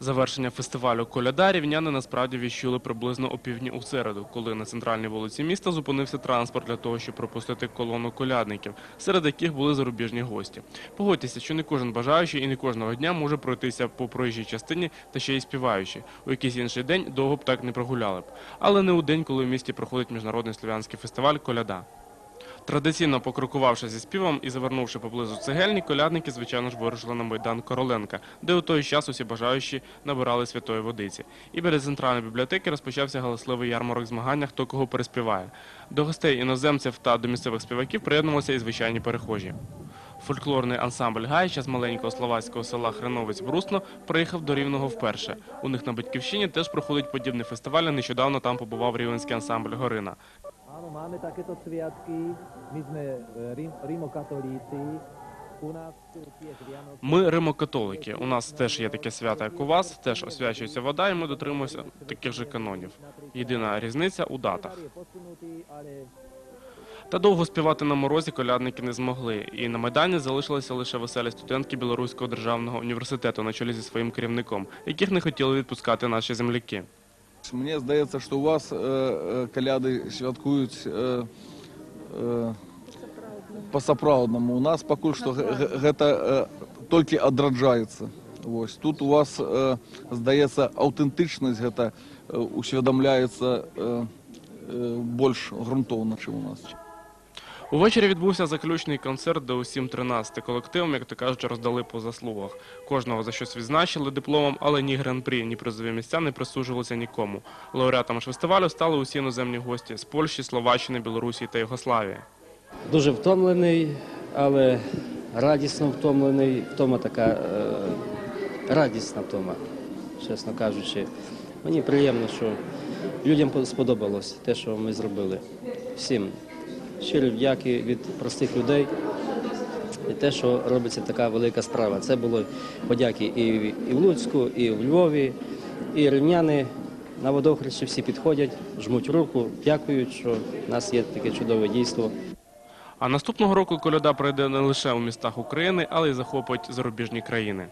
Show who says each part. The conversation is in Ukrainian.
Speaker 1: Завершення фестивалю «Коляда» рівняни насправді відчули приблизно о півдні у середу, коли на центральній вулиці міста зупинився транспорт для того, щоб пропустити колону колядників, серед яких були зарубіжні гості. Погодьтеся, що не кожен бажаючий і не кожного дня може пройтися по проїжджій частині та ще й співаючи. У якийсь інший день довго б так не прогуляли б. Але не у день, коли в місті проходить міжнародний слов'янський фестиваль «Коляда». Традиційно покрокувавши зі співом і завернувши поблизу цегельні, колядники, звичайно ж, вирушили на майдан Короленка, де у той час усі бажаючі набирали святої водиці. І біля центральної бібліотеки розпочався галасливий ярмарок змагання, хто кого переспіває. До гостей іноземців та до місцевих співаків приєднувалися і звичайні перехожі. Фольклорний ансамбль Гаїча з маленького словацького села Хреновець Брусно приїхав до Рівного вперше. У них на батьківщині теж проходить подібний фестиваль. Нещодавно там побував рівенський ансамбль Горина.
Speaker 2: Áno, máme takéto sviatky. My sme e, Rím, rímokatolíci.
Speaker 1: Ми римокатолики. У нас теж є таке свято, як у вас, теж освячується вода, і ми дотримуємося таких же канонів. Єдина різниця у датах. Та довго співати на морозі колядники не змогли. І на майдані залишилися лише веселі студентки Білоруського державного університету на чолі зі своїм керівником, яких не хотіли відпускати наші земляки.
Speaker 3: Мені здається, що у вас е, е, коляди святкують е, е, по-сапраўднаму. У нас пакуль што г- г- гэта е, толькі адраджаецца. Вось. Тут у вас, е, здаецца, аўтэнтычнасць гэта е, усведамляецца е, е, больш грунтоўна, чым у нас.
Speaker 1: Увечері відбувся заключний концерт, де усім 13 колективам, як то кажуть, роздали по заслугах. Кожного за щось відзначили дипломом, але ні гран-прі, ні призові місця не присуджувалися нікому. Лауреатами ж фестивалю стали усі іноземні гості з Польщі, Словаччини, Білорусі та Югославії.
Speaker 4: Дуже втомлений, але радісно втомлений. Втома така е, радісна втома, чесно кажучи. Мені приємно, що людям сподобалось те, що ми зробили. Всім щирі вдяки від простих людей. І те, що робиться така велика справа. Це було подяки і, в Луцьку, і в Львові, і рівняни на водохрещі всі підходять, жмуть руку, дякують, що в нас є таке чудове дійство.
Speaker 1: А наступного року коляда пройде не лише у містах України, але й захопить зарубіжні країни.